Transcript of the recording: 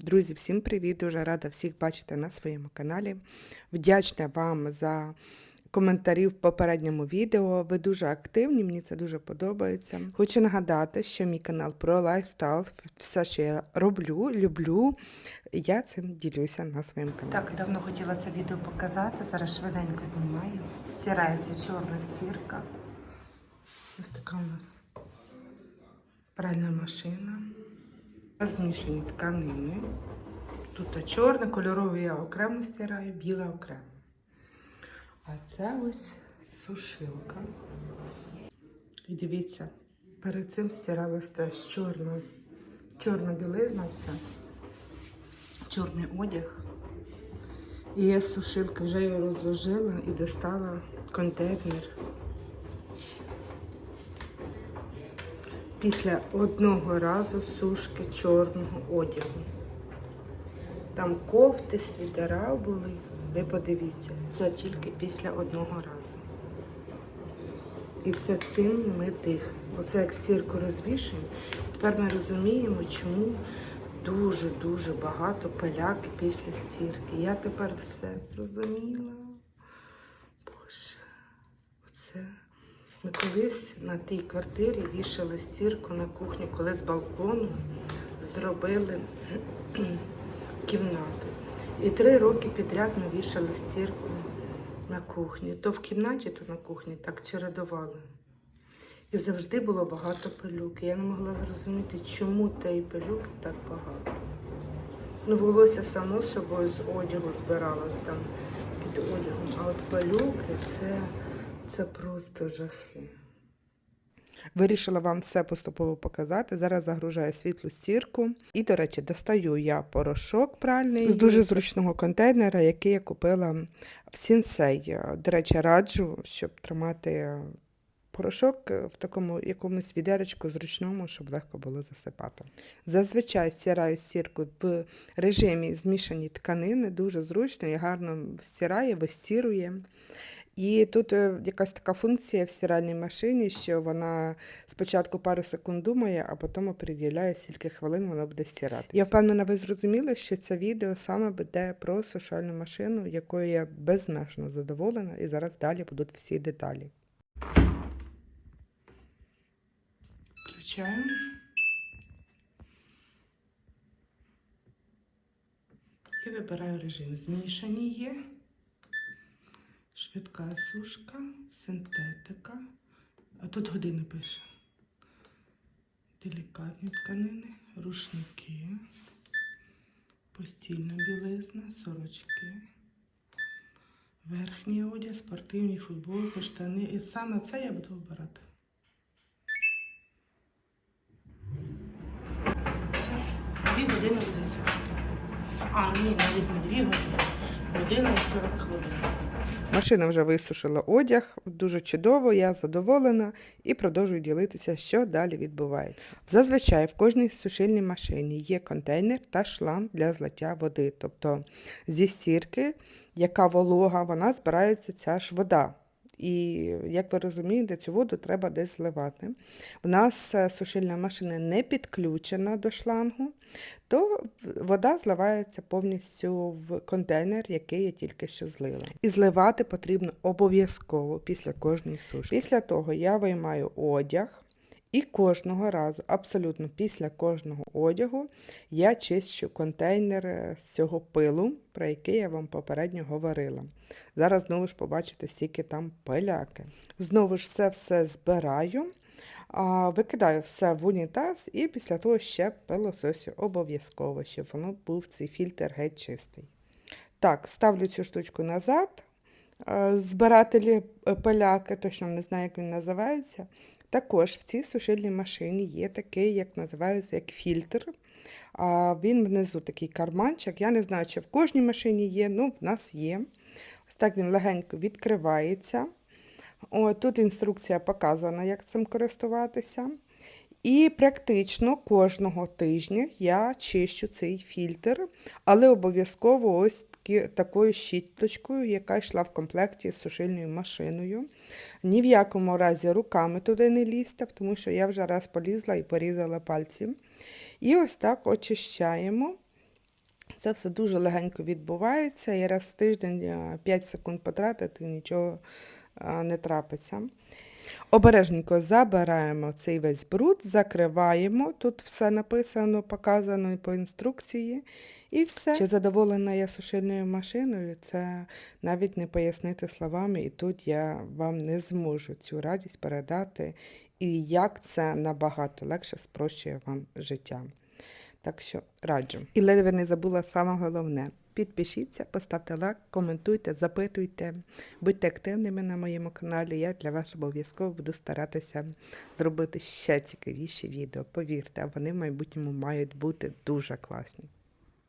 Друзі, всім привіт! Дуже рада всіх бачити на своєму каналі. Вдячна вам за коментарі в попередньому відео. Ви дуже активні, мені це дуже подобається. Хочу нагадати, що мій канал про лайфстайл, все, що я роблю, люблю, я цим ділюся на своєму каналі. Так, давно хотіла це відео показати. Зараз швиденько знімаю. Стирається чорна стірка. Ось така у нас пральна машина. Змішані тканини. Тут чорне, кольорове я окремо стираю, біле окремо. А це ось сушилка. І дивіться, перед цим стиралася теж чорна, чорна білизна, все. Чорний одяг. І я сушилки вже її розложила і достала контейнер. Після одного разу сушки чорного одягу. Там кофти, світера були. Ви подивіться, це тільки після одного разу. І це цим ми дихаємо. Оце як стірку розвішуємо. Тепер ми розуміємо, чому дуже-дуже багато пиляки після стірки. Я тепер все зрозуміла. Боже, оце. Ми колись на тій квартирі вішали стірку на кухню, коли з балкону зробили кімнату. І три роки підряд ми вішали стірку на кухні. То в кімнаті, то на кухні так чередували. І завжди було багато пилюк. Я не могла зрозуміти, чому тієї пилюк так багато. Ну, волосся само собою з одягу збиралось там під одягом. А от пилюки це, це просто жахи. Вирішила вам все поступово показати. Зараз загружаю світлу стірку. І, до речі, достаю я порошок пральний з дуже зручного контейнера, який я купила в Сінсей. До речі, раджу, щоб тримати порошок в такому якомусь відеречку зручному, щоб легко було засипати. Зазвичай стираю стірку в режимі змішані тканини, дуже зручно і гарно стирає, вистірує. І тут е, якась така функція в стиральній машині, що вона спочатку пару секунд думає, а потім оприділяє, скільки хвилин вона буде стирати. Я впевнена, ви зрозуміли, що це відео саме буде про сушальну машину, якою я безмежно задоволена, і зараз далі будуть всі деталі. Включаємо. І вибираю режим. Змішані є. Швидка сушка, синтетика. А тут години пише. Делікатні тканини, рушники, постільна білизна, сорочки, верхній одяг, спортивні футболки, штани. І саме це я буду обирати. Дві години буде сушити. А, ні, навіть не дві години. Година і 40 хвилин. Машина вже висушила одяг, дуже чудово, я задоволена і продовжую ділитися, що далі відбувається. Зазвичай в кожній сушильній машині є контейнер та шланг для злиття води. Тобто зі стірки, яка волога, вона збирається ця ж вода. І, як ви розумієте, цю воду треба десь зливати. В нас е, сушильна машина не підключена до шлангу, то вода зливається повністю в контейнер, який я тільки що злила. І зливати потрібно обов'язково після кожної суші. Після того я виймаю одяг. І кожного разу, абсолютно після кожного одягу, я чищу контейнер е, з цього пилу, про який я вам попередньо говорила. Зараз знову ж побачите, стільки там пиляки. Знову ж це все збираю, викидаю все в унітаз і після того ще пилососю обов'язково, щоб воно був цей фільтр геть чистий. Так, ставлю цю штучку назад. Е, Збирателі е, пиляки, точно не знаю, як він називається. Також в цій сушильній машині є такий, як називається, як фільтр. А Він внизу такий карманчик. Я не знаю, чи в кожній машині є, ну в нас є. Ось так він легенько відкривається. О, тут інструкція показана, як цим користуватися. І практично кожного тижня я чищу цей фільтр, але обов'язково ось такі, такою щіточкою, яка йшла в комплекті з сушильною машиною. Ні в якому разі руками туди не лізьте, тому що я вже раз полізла і порізала пальці. І ось так очищаємо Це все дуже легенько відбувається, і раз в тиждень е, 5 секунд потратити, нічого е, не трапиться. Обережненько забираємо цей весь бруд, закриваємо. Тут все написано, показано по інструкції. І все. Чи задоволена я сушильною машиною, це навіть не пояснити словами, і тут я вам не зможу цю радість передати, і як це набагато легше спрощує вам життя. Так що раджу. І ледве не забула саме головне. Підпишіться, поставте лайк, коментуйте, запитуйте, будьте активними на моєму каналі. Я для вас обов'язково буду старатися зробити ще цікавіші відео. Повірте, вони в майбутньому мають бути дуже класні.